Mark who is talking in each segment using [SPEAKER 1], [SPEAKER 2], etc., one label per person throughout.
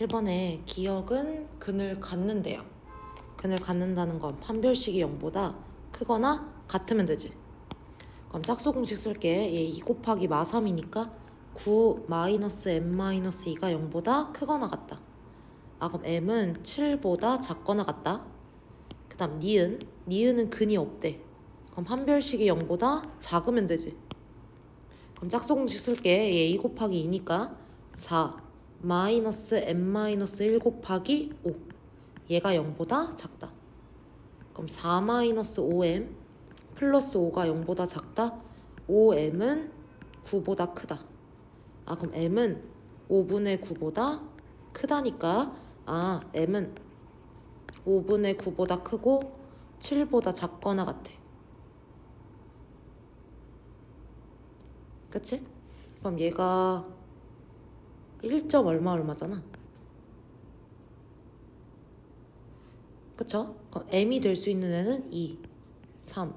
[SPEAKER 1] 1번에 기억은 근을 갖는데요. 근을 갖는다는 건 판별식이 0보다 크거나 같으면 되지. 그럼 짝수 공식 쓸게. 얘 2 곱하기 마 3이니까 9 마이너스 m 마이너스 2가 0보다 크거나 같다. 아 그럼 m은 7보다 작거나 같다. 그 다음 니은. 니은은 근이 없대. 그럼 판별식이 0보다 작으면 되지. 그럼 짝수 공식 쓸게. 얘 2 곱하기 2니까 4 마이너스 m 마이너스 1 곱하기 5. 얘가 0보다 작다. 그럼 4 마이너스 5m 플러스 5가 0보다 작다. 5m은 9보다 크다. 아 그럼 m은 5분의 9보다 크다니까 아 m은 5분의 9보다 크고 7보다 작거나 같아. 그치? 그럼 얘가 1점 얼마 얼마잖아. 그쵸? 그럼 m이 될 수 있는 애는 2, 3,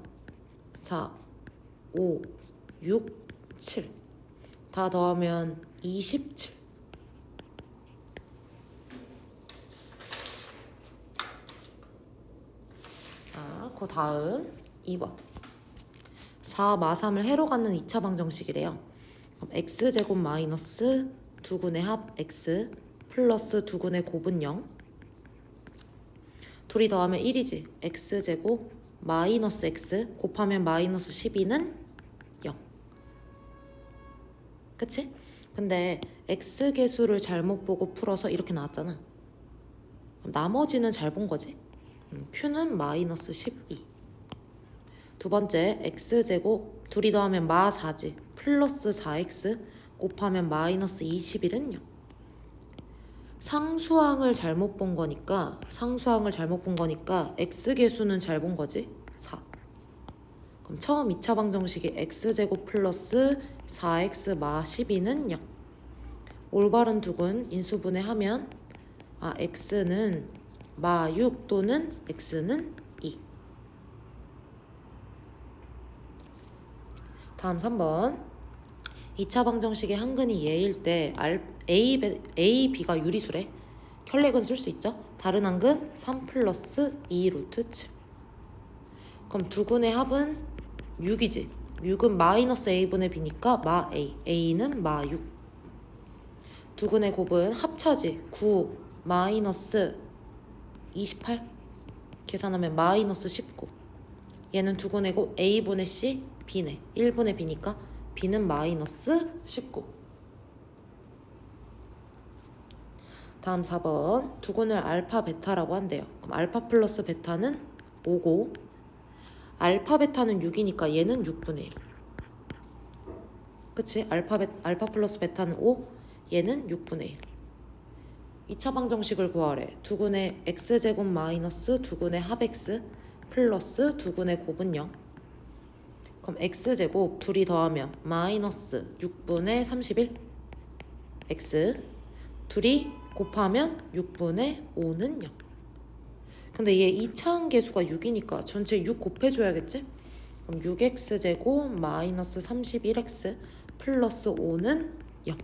[SPEAKER 1] 4, 5, 6, 7. 다 더하면 27. 자, 그 다음 2번. 4 마 3을 해로 갖는 2차 방정식이래요. 그럼 x제곱 마이너스 두근의 합 x 플러스 두근의 곱은 0 둘이 더하면 1이지. X제곱 마이너스 x 곱하면 마이너스 12는 0 그치? 근데 x 개수를 잘못 보고 풀어서 이렇게 나왔잖아. 나머지는 잘 본 거지. 음, q는 마이너스 12 두 번째 x제곱 둘이 더하면 마 4지 플러스 4x 곱하면 마이너스 21은 0 상수항을 잘못 본 거니까 상수항을 잘못 본 거니까 x 개수는 잘 본 거지? 4 그럼 처음 2차 방정식이 x제곱 플러스 4x 마 12는 0 올바른 두근 인수분해 하면 아 x는 마 6 또는 x는 2 다음 3번 2차 방정식의 한근이 예일 때 알- A, 배- A, B가 유리수래. 혈렉은 쓸 수 있죠. 다른 한근 3 플러스 2 루트 7. 그럼 두 근의 합은 6이지. 6은 마이너스 A분의 B니까 마 A. A는 마 6. 두 근의 곱은 합차지. 9 마이너스 28. 계산하면 마이너스 19. 얘는 두 근의 곱 A분의 C, B네. 1분의 B니까 B는 마이너스 19. 다음 4번 두근을 알파 베타라고 한대요. 그럼 알파 플러스 베타는 5고 알파 베타는 6이니까 얘는 6분의 1. 그치? 알파 베, 알파 플러스 베타는 5, 얘는 6분의 1. 2차 방정식을 구하래. 두근의 x제곱 마이너스 두근의 합 x 플러스 두근의 곱은 0. 그럼 x제곱 둘이 더하면 마이너스 6분의 31 x 둘이 곱하면 6분의 5는 0 근데 얘 2차항 계수가 6이니까 전체 6 곱해줘야겠지? 그럼 6x제곱 마이너스 31x 플러스 5는 0